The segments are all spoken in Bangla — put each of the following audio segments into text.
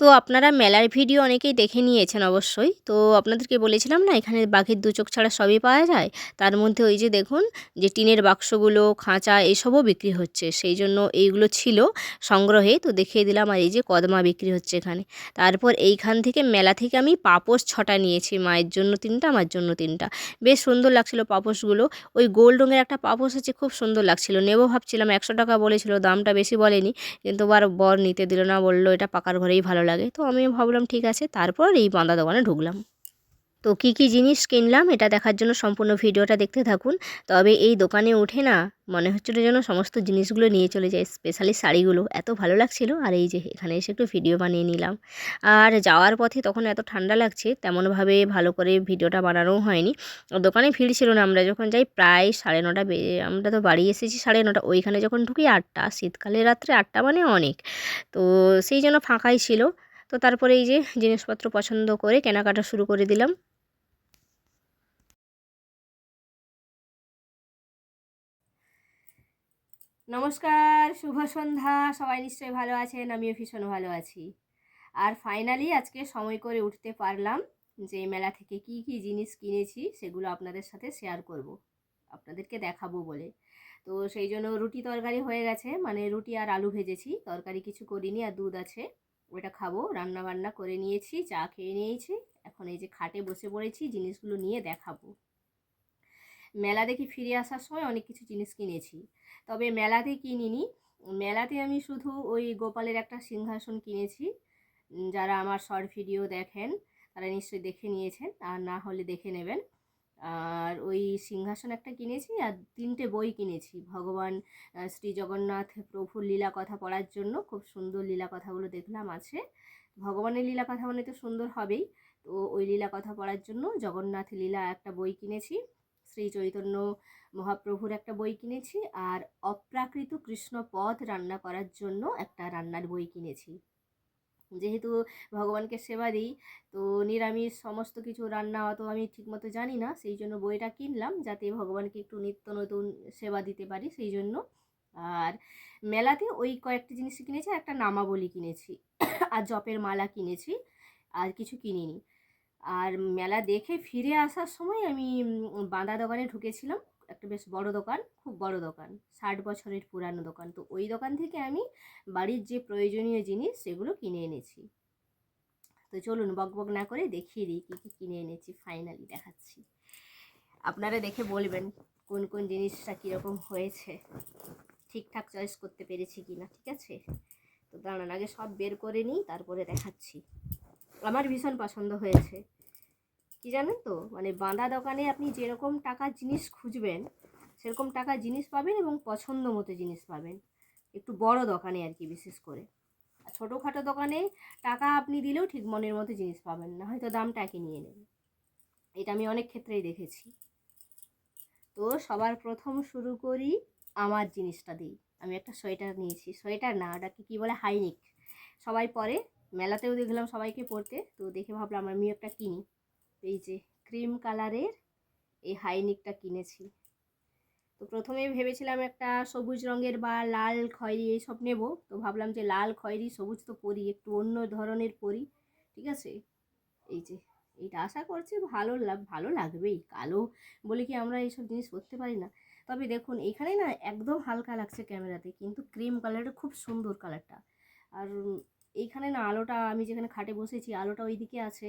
তো আপনারা মেলার ভিডিও অনেকেই দেখে নিয়েছেন অবশ্যই। তো আপনাদেরকে বলেছিলাম না, এখানে বাঘের দু চোখ ছাড়া সবই পাওয়া যায়? তার মধ্যে ওই যে দেখুন, যে টিনের বাক্সগুলো, খাঁচা এসবও বিক্রি হচ্ছে। সেই জন্য এইগুলো ছিল সংগ্রহে, তো দেখিয়ে দিলাম আর এই যে কদমা বিক্রি হচ্ছে এখানে। তারপর এইখান থেকে মেলা থেকে আমি পাপোশ ছটা নিয়েছি, মায়ের জন্য তিনটা, আমার জন্য তিনটা। বেশ সুন্দর লাগছিল পাপোশগুলো। ওই গোল রঙের একটা পাপোশ আছে, খুব সুন্দর লাগছিল। নেব ভাবছিলাম, একশো টাকা বলেছিল, দামটা বেশি বলেনি। কিন্তু বার বর নিতে দিল না, বলল, এটা পাকার ঘরেই ভালো লাগে। তো আমি ভাবলাম ঠিক আছে তারপর এই বাঁধা দোকানে ঢুকলাম। তো কী কী জিনিস কিনলাম এটা দেখার জন্য সম্পূর্ণ ভিডিওটা দেখতে থাকুন। তবে এই দোকানে উঠে না মনে হচ্ছিল যেন সমস্ত জিনিসগুলো নিয়ে চলে যায় স্পেশালি শাড়িগুলো। এত ভালো লাগছিল, আর এই যে এখানে এসে একটু ভিডিও বানিয়ে নিলাম। আর যাওয়ার পথে তখন এত ঠান্ডা লাগছে, তেমনভাবে ভালো করে ভিডিওটা বানানোও হয়নি। দোকানে ভিড় ছিল না, আমরা যখন যাই প্রায় সাড়ে নটা বেজে, আমরা তো বাড়ি এসেছি সাড়ে নটা, ওইখানে যখন ঢুকি আটটা, শীতকালে রাত্রে আটটা মানে অনেক। তো সেই জন্য ফাঁকাই ছিল। তো তারপরে এই যে জিনিসপত্র পছন্দ করে কেনাকাটা শুরু করে দিলাম। নমস্কার, শুভ সন্ধ্যা। সবাই নিশ্চয়ই ভালো আছেন, আমিও ভীষণ ভালো আছি। আর ফাইনালি আজকে সময় করে উঠতে পারলাম যে মেলা থেকে কি কি জিনিস কিনেছি সেগুলো আপনাদের সাথে শেয়ার করব, আপনাদেরকে দেখাবো বলে। তো সেই জন্য রুটি তরকারি হয়ে গেছে মানে রুটি আর আলু ভেজেছি, তরকারি কিছু করিনি আর দুধ আছে, ওটা খাব। রান্না বান্না করে নিয়েছি, চা খেয়ে নিয়েছি, এখন এই যে খাটে বসে পড়েছি, জিনিসগুলো নিয়ে দেখাবো। মেলা দেখি ফিরে আসার সময় অনেক কিছু জিনিস কিনেছি। তবে মেলাতে কিনিনি। মেলাতে আমি শুধু ওই গোপালের একটা সিংহাসন কিনেছি। যারা আমার শর্ট ভিডিও দেখেন, তারা নিশ্চয়ই দেখে নিয়েছেন। আর না হলে দেখে নেবেন। আর ওই সিংহাসন একটা কিনেছি আর তিনটে বই কিনেছি। ভগবান শ্রী জগন্নাথ প্রভুর লীলা কথা পড়ার জন্য খুব সুন্দর লীলা কথাগুলো দেখলাম আছে। ভগবানের লীলা কথা মানে তো সুন্দর হবেই। তো ওই লীলা কথা পড়ার জন্য জগন্নাথ লীলা একটা বই কিনেছি। শ্রী চৈতন্য মহাপ্রভুর একটা বই কিনেছি আর অপ্রাকৃত কৃষ্ণ পথ রান্না করার জন্য একটা রান্নার বই কিনেছি। যেহেতু ভগবানকে সেবা দিই, তো নিরামিষ সমস্ত কিছু রান্না অত আমি ঠিকমতো জানি না, সেই জন্য বইটা কিনলাম যাতে ভগবানকে একটু নিত্য নতুন সেবা দিতে পারি সেই জন্য। আর মেলাতে ওই কয়েকটি জিনিস কিনেছি, একটা নামাবলি কিনেছি, আর জপের মালা কিনেছি, আর কিছু কিনিনি। আর মেলা দেখে ফিরে আসার সময় আমি বাঁদা দোকানে ঢুকেছিলাম। একটা বেশ বড় দোকান, খুব বড় দোকান, ষাট বছরের পুরানো দোকান। তো ওই দোকান থেকে আমি বাড়ির যে প্রয়োজনীয় জিনিস সেগুলো কিনে এনেছি। তো চলুন বক বক না করে দেখিয়ে দিই কী কী কিনে এনেছি ফাইনালি দেখাচ্ছি। আপনারা দেখে বলবেন কোন কোন জিনিসটা কীরকম হয়েছে। ঠিকঠাক চয়েস করতে পেরেছি কি না ঠিক আছে? তো দাঁড়ান, আগে সব বের করে নিই, তারপরে দেখাচ্ছি। আমার ভীষণ পছন্দ হয়েছে। কি জানেন তো? মানে বাঁধা দোকানে আপনি যেরকম টাকার জিনিস খুঁজবেন, সেরকম টাকার জিনিস পাবেন এবং পছন্দ মতো জিনিস পাবেন। একটু বড় দোকানে আর কি বিশেষ করে। আর ছোটোখাটো দোকানে টাকা আপনি দিলেও ঠিক মনের মতো জিনিস পাবেন না, হয়তো দামটা একই নিয়ে নেবে এটা আমি অনেক ক্ষেত্রেই দেখেছি। তো সবার প্রথম শুরু করি আমার জিনিসটা দিই। আমি একটা সোয়েটার নিয়েছি। সোয়েটার না, ওটাকে কী বলে, হাইনিক। সবাই পরে। মেলাতেও দেখলাম সবাইকে পরতে। তো দেখে ভাবলাম আমি একটা কিনি। এই যে ক্রিম কালারের এই হাইনিকটা কিনেছি। তো প্রথমে ভেবেছিলাম একটা সবুজ রঙের বা লাল খয়েরি এইসব নেব। তো ভাবলাম যে লাল খয়েরি, সবুজ তো পরি, একটু অন্য ধরনের পরি, ঠিক আছে? এই যে, এইটা আশা করছি ভালো ভালো লাগবেই। কালো বলে কি আমরা এইসব জিনিস করতে পারি না? তবে দেখুন, এখানে না একদম হালকা লাগছে ক্যামেরাতে, কিন্তু ক্রিম কালারটা খুব সুন্দর কালারটা আর এইখানে না আলোটা, আমি যেখানে খাটে বসেছি, আলোটা ওইদিকে আছে।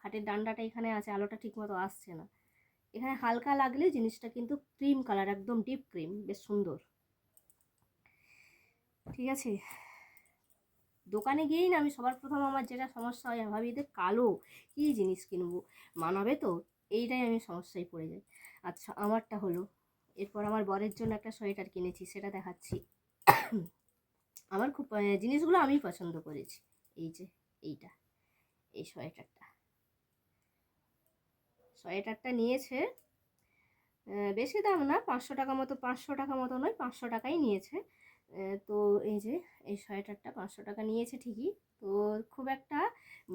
খাটের ডান্ডাটা এখানে আছে, আলোটা ঠিকমতো আসছে না। এখানে হালকা লাগলে জিনিসটা কিন্তু ক্রিম কালার, একদম ডিপ ক্রিম, বেশ সুন্দর। ঠিক আছে? দোকানে গিয়েই না আমি সবার প্রথম আমার যেটা সমস্যা হয় ভাবি এদের কালো, কী জিনিস কিনবো? মানাবে তো? এইটাই আমি সমস্যায় পড়ে যাই। আচ্ছা আমারটা হলো। এরপর আমার বরের জন্য একটা সোয়েটার কিনেছি, সেটা দেখাচ্ছি। আমার খুব জিনিসগুলো আমি পছন্দ করেছি। এই যে, এইটা। এই সোয়েটারটা। সোয়েটারটা নিয়েছে। বেশি দাম না, পাঁচশো টাকা মতো, পাঁচশো টাকা মতো নয়, পাঁচশো টাকাই নিয়েছে। তো এই যে, এই সোয়েটারটা পাঁচশো টাকা নিয়েছে ঠিকই, তো খুব একটা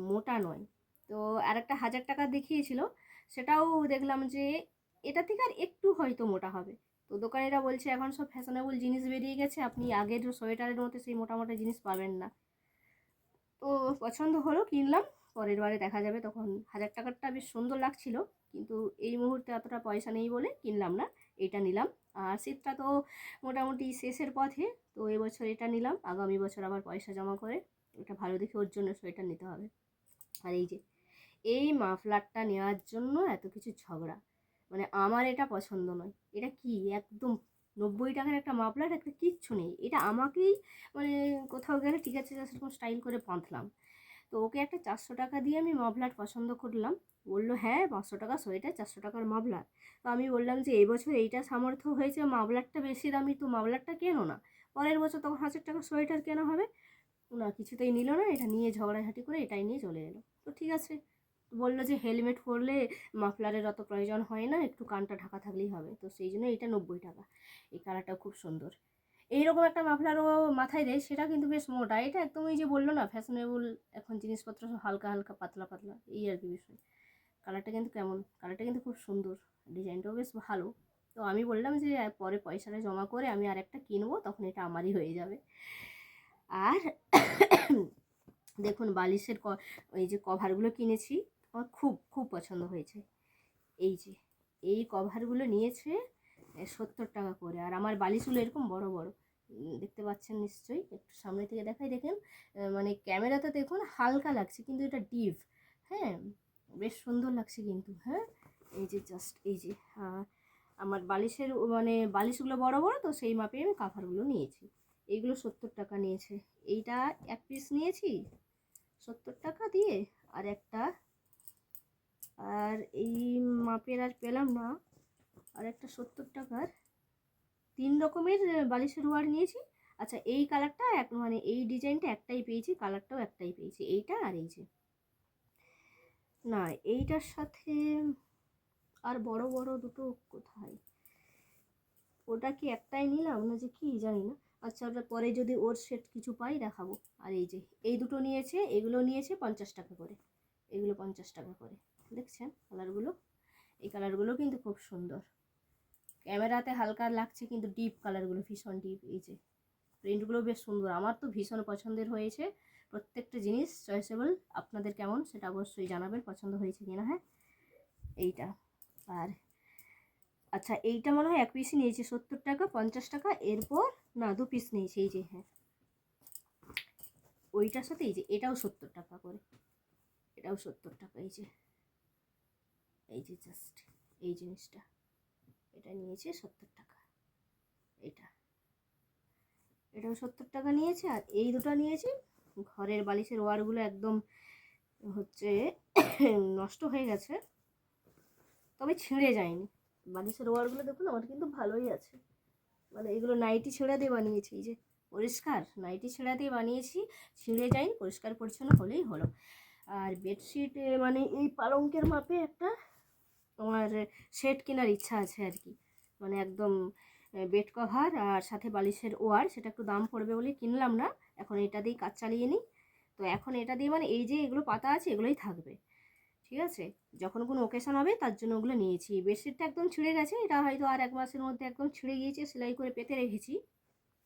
মোটা নয়। তো আর একটা হাজার টাকা দেখিয়েছিল, সেটাও দেখলাম যে এটা থেকে আর একটু হয়তো মোটা হবে। তো দোকানিরা বলছে, এখন সব ফ্যাশনেবল জিনিস বেরিয়ে গেছে, আপনি আগের সোয়েটারের মধ্যে সেই মোটা মোটা জিনিস পাবেন না। তো পছন্দ হলো, কিনলাম। পরের বারে দেখা যাবে, তখন হাজার টাকারটা বেশ সুন্দর লাগছিল। কিন্তু এই মুহূর্তে অতটা পয়সা নেই বলে কিনলাম না, এটা নিলাম। আর শীতটা তো মোটামুটি শেষের পথে, তো এবছর এটা নিলাম, আগামী বছর আবার পয়সা জমা করে এটা ভালো দেখে ওর জন্য সোয়েটার নিতে হবে। আর এই যে, এই মাফলারটা নেওয়ার জন্য এত কিছু ঝগড়া মানে আমার এটা পছন্দ নয়। এটা কি, একদম নব্বই টাকার একটা মাফলার, একটা কিচ্ছু নেই। এটা আমাকেই মানে কোথাও গেলে ঠিক আছে, সেরকম স্টাইল করে বাঁধলাম। তো ওকে একটা চারশো টাকা দিয়ে আমি মাফলার পছন্দ করলাম। বলল হ্যাঁ পাঁচশো টাকা সোয়েটার, চারশো টাকার মাফলার। তো আমি বললাম যে, এই বছর এইটা সামর্থ্য হয়েছে, মাফলারটা বেশি দামি, তো মাফলারটা কেনো না? পরের বছর তখন হাজার টাকা সোয়েটার কেনা হবে। না কিছুতেই নিল না, এটা নিয়ে ঝগড়াঝাটি করে এটাই নিয়ে চলে এলো। তো ঠিক আছে। বলল যে, হেলমেট পরলে মাফলারের অত প্রয়োজন হয় না, একটু কানটা ঢাকা থাকলেই হবে। তো সেই জন্য এটা নব্বই টাকা। এই কালারটা খুব সুন্দর। এইরকম একটা মাফলারও মাথায় দেয় সেটা কিন্তু বেশ মোটা। এটা একদম এই যে বলল না ফ্যাশনেবল এখন জিনিসপত্র সব হালকা হালকা পাতলা পাতলা, এই আর কি বিষয়। কালারটা কিন্তু কেমন? কালারটা কিন্তু খুব সুন্দর ডিজাইনটাও বেশ ভালো। তো আমি বললাম যে পরে পয়সাটা জমা করে আমি আর একটা কিনবো, তখন এটা আমারই হয়ে যাবে। আর দেখুন, বালিশের ক ওই যে কভারগুলো কিনেছি, আমার খুব খুব পছন্দ হয়েছে। এই যে, এই কভারগুলো নিয়েছে সত্তর টাকা করে। আর আমার বালিশগুলো এরকম বড় বড়। দেখতে পাচ্ছেন নিশ্চয়ই? একটু সামনে থেকে দেখাই দেখেন। মানে ক্যামেরাতে দেখুন হালকা লাগছে কিন্তু এটা ডিপ। হ্যাঁ? বেশ সুন্দর লাগছে কিন্তু হ্যাঁ? এই যে জাস্ট এই যে আহ, আমার বালিশের মানে বালিশগুলো বড় বড় তো সেই মাপে আমি কাভারগুলো নিয়েছি। এইগুলো সত্তর টাকা নিয়েছে। এইটা এক পিস নিয়েছি? সত্তর টাকা দিয়ে? আর একটা? আর এই মাপের আর পেলাম না। আর একটা সত্তর টাকার তিন রকমের বালিশের ওয়ার নিয়েছি। আচ্ছা এই কালারটা এক মানে এই ডিজাইনটা একটাই পেয়েছি, কালারটাও একটাই পেয়েছি। এইটা আর এই যে। না, এইটার সাথে আর বড় বড় দুটো কোথায়? ওটা কি একটাই নিলাম না যে কি জানি না। আচ্ছা ওটা পরে যদি ওর সেট কিছু পাই দেখাবো। আর এই যে, এই দুটো নিয়েছে, এগুলো নিয়েছে পঞ্চাশ টাকা করে। এগুলো পঞ্চাশ টাকা করে। দেখছেন? কালারগুলো? এই কালারগুলো কিন্তু খুব সুন্দর। ক্যামেরাতে হালকা লাগছে কিন্তু ডিপ কালারগুলো ভীষণ ডিপ এই যে প্রিন্টগুলো বেশ সুন্দর। আমার তো ভীষণ পছন্দের হয়েছে। প্রত্যেকটা জিনিস চয়েসেবল আপনাদের কেমন সেটা অবশ্যই জানাবেন, পছন্দ হয়েছে কিনা হ্যাঁ? এইটা। আর আচ্ছা এইটা মনে হয় এক পিসই নিয়েছি, সত্তর টাকা, পঞ্চাশ টাকা। এরপর না, দু পিস নিয়েছি, এই যে হ্যাঁ। ওইটার সাথে এই যে, এটাও সত্তর টাকা করে। এটাও সত্তর টাকা, এই যে। এই যে জাস্ট এই জিনিসটা। এটা নিয়েছে সত্তর টাকা। এটা। এটাও সত্তর টাকা নিয়েছে আর এই দুটো নিয়েছে। ঘরের বালিশের ওয়ারগুলো একদম হচ্ছে নষ্ট হয়ে গেছে। তবে ছিঁড়ে যায়নি। বালিশের ওয়ারগুলো দেখুন, আমার কিন্তু ভালোই আছে। মানে এগুলো নাইটি ছেঁড়া দিয়ে বানিয়েছি, এই যে পরিষ্কার নাইটি ছেঁড়া দিয়ে বানিয়েছি, ছিঁড়ে যায়নি, পরিষ্কার পরিচ্ছন্ন হলেই হলো। আর বেডশিট মানে এই পালঙ্কের মাপে একটা আমার সেট কেনার ইচ্ছা আছে আর কি। মানে একদম বেড কভার আর সাথে বালিশের ওয়ার, সেটা একটু দাম পড়বে বলে কিনলাম না। এখন এটা দিয়েই কাজ চালিয়ে নিই। তো এখন এটা দিয়ে মানে এই যে এগুলো পাতা আছে, এগুলোই থাকবে। ঠিক আছে? যখন কোনো ওকেশন হবে, তার জন্য ওগুলো নিয়েছি। বেডশিটটা একদম ছিঁড়ে গেছে, এটা হয়তো আর এক মাসের মধ্যে একদম ছিঁড়ে গিয়েছে, সেলাই করে পেতে রেখেছি।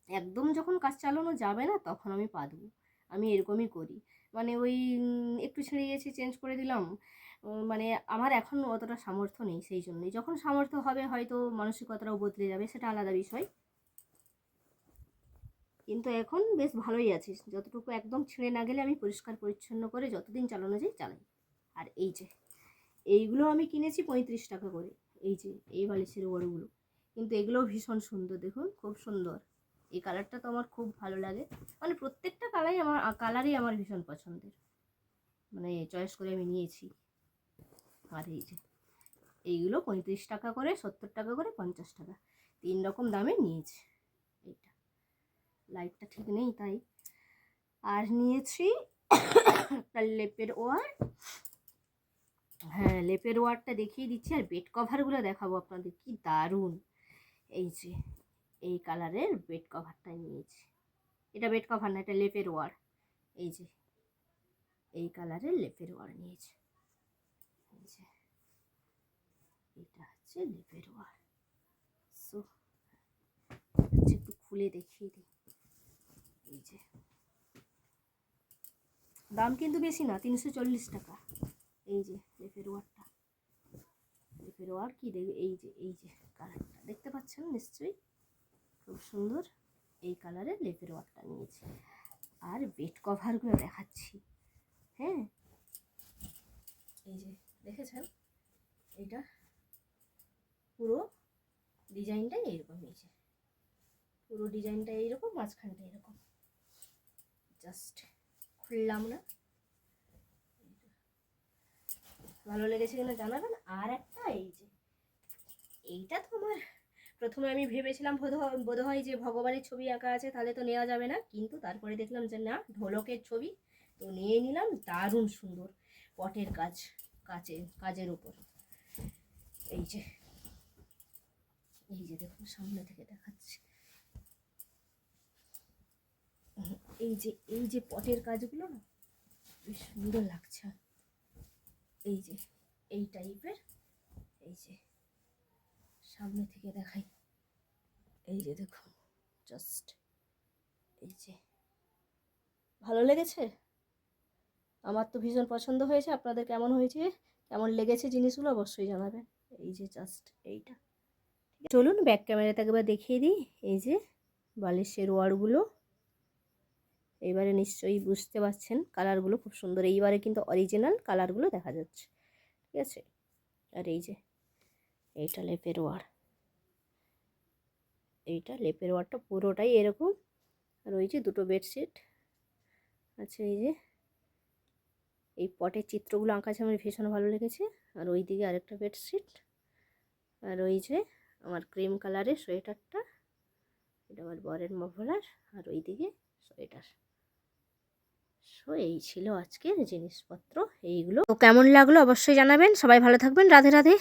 একদম যখন কাজ চালানো যাবে না, তখন আমি পাতবো আমি এরকমই করি। মানে ওই একটু ছিঁড়ে গেছে, চেঞ্জ করে দিলাম। মানে আমার এখন অতটা সামর্থ্য নেই সেই জন্যই। যখন সামর্থ্য হবে হয়তো মানসিকতাটাও বদলে যাবে, সেটা আলাদা বিষয়। কিন্তু এখন বেশ ভালোই আছি। যতটুকু একদম ছিঁড়ে না গেলে আমি পরিষ্কার পরিচ্ছন্ন করে যতদিন চালানো যায় চালাই। আর এই যে, এইগুলো আমি কিনেছি পঁয়ত্রিশ টাকা করে। এই যে, এই বালিশের বড়গুলো কিন্তু এগুলোও ভীষণ সুন্দর, দেখুন, খুব সুন্দর। এই কালারটা তো আমার খুব ভালো লাগে। মানে প্রত্যেকটা কালারই আমার কালারই আমার ভীষণ পছন্দের। মানে চয়েস করে আমি নিয়েছি। আর এই যে, এইগুলো পঁয়ত্রিশ টাকা করে, সত্তর টাকা করে, পঞ্চাশ টাকা। তিন রকম দামে নিয়েছি এইটা। লাইটটা ঠিক নেই তাই। আর নিয়েছি একটা লেপের ওয়ার। হ্যাঁ লেপের ওয়ারটা দেখিয়ে দিচ্ছি। আর বেড কভারগুলো দেখাবো আপনাদের। কি দারুণ! এই যে, এই কালারের বেড কভারটা নিয়েছি। এটা বেড কভার না, এটা লেপের ওয়ার। এই যে, এই কালারের লেপের ওয়ার নিয়েছি এই যে এটা হচ্ছে লেপের ওয়ার সো একটু খুলে দেখিয়ে দিই। এই যে। দাম কিন্তু বেশি না, তিনশো চল্লিশ টাকা। এই যে লেপের ওয়ারটা লেপের ওয়ার কি দেখবে? এই যে এই যে কালারটা দেখতে পাচ্ছেন নিশ্চয়ই? খুব সুন্দর। এই কালারের লেপের ওয়ারটা নিয়েছি। আর বেড কভারগুলো দেখাচ্ছি। হ্যাঁ? এই যে, দেখেছেন? এটা পুরো ডিজাইনটা এইরকম এই যে। পুরো ডিজাইনটা এইরকম, মাঝখানটা এরকম। জাস্ট খুললাম না। ভালো লেগেছে কিনা জানাবেন। আর একটা এই যে, এইটা তো আমার প্রথমে আমি ভেবেছিলাম বোধ- হয় যে ভগবানের ছবি আঁকা আছে, তাহলে তো নেওয়া যাবে না। কিন্তু তারপরে দেখলাম যে না, ঢোলকের ছবি। তো নিয়ে নিলাম, দারুণ সুন্দর। পটের কাজ কাচে কাজের উপর। এই যে এই যে দেখুন, সামনে থেকে দেখাচ্ছি। এই যে এই যে পটের কাজগুলো না, বেশ সুন্দর লাগছে। এই যে, এই টাইপের এই যে, সামনে থেকে দেখাই। এই যে দেখুন জাস্ট এই যে। ভালো লেগেছে? আমার তো ভীষণ পছন্দ হয়েছে। আপনাদের কেমন হয়েছে? কেমন লেগেছে জিনিসগুলো অবশ্যই জানাবেন। এই যে জাস্ট এইটা। চলুন ব্যাক ক্যামেরাতে একবার দেখিয়ে দিই। এই যে বালিশের ওয়ারগুলো। এবারে নিশ্চয়ই বুঝতে পারছেন কালারগুলো খুব সুন্দর। এইবারে কিন্তু অরিজিনাল কালারগুলো দেখা যাচ্ছে। ঠিক আছে? আর এই যে, এইটা লেপের ওয়ার। এইটা লেপের ওয়ারটা পুরোটাই এরকম। আর ওই যে দুটো বেডশিট আচ্ছা এই যে। এই পটের চিত্রগুলো আঁকা আছে, আমার ভীষণ ভালো লেগেছে। আর ওই দিকে আরেকটা বেডশিট আর ওই যে আমার ক্রিম কালারের সোয়েটারটা এটা আমার বরের মফলার, আর ওই দিকে সোয়েটার সো এই ছিল আজকের জিনিসপত্র, এইগুলো। তো কেমন লাগল অবশ্যই জানাবেন। সবাই ভালো থাকবেন। রাধে রাধে।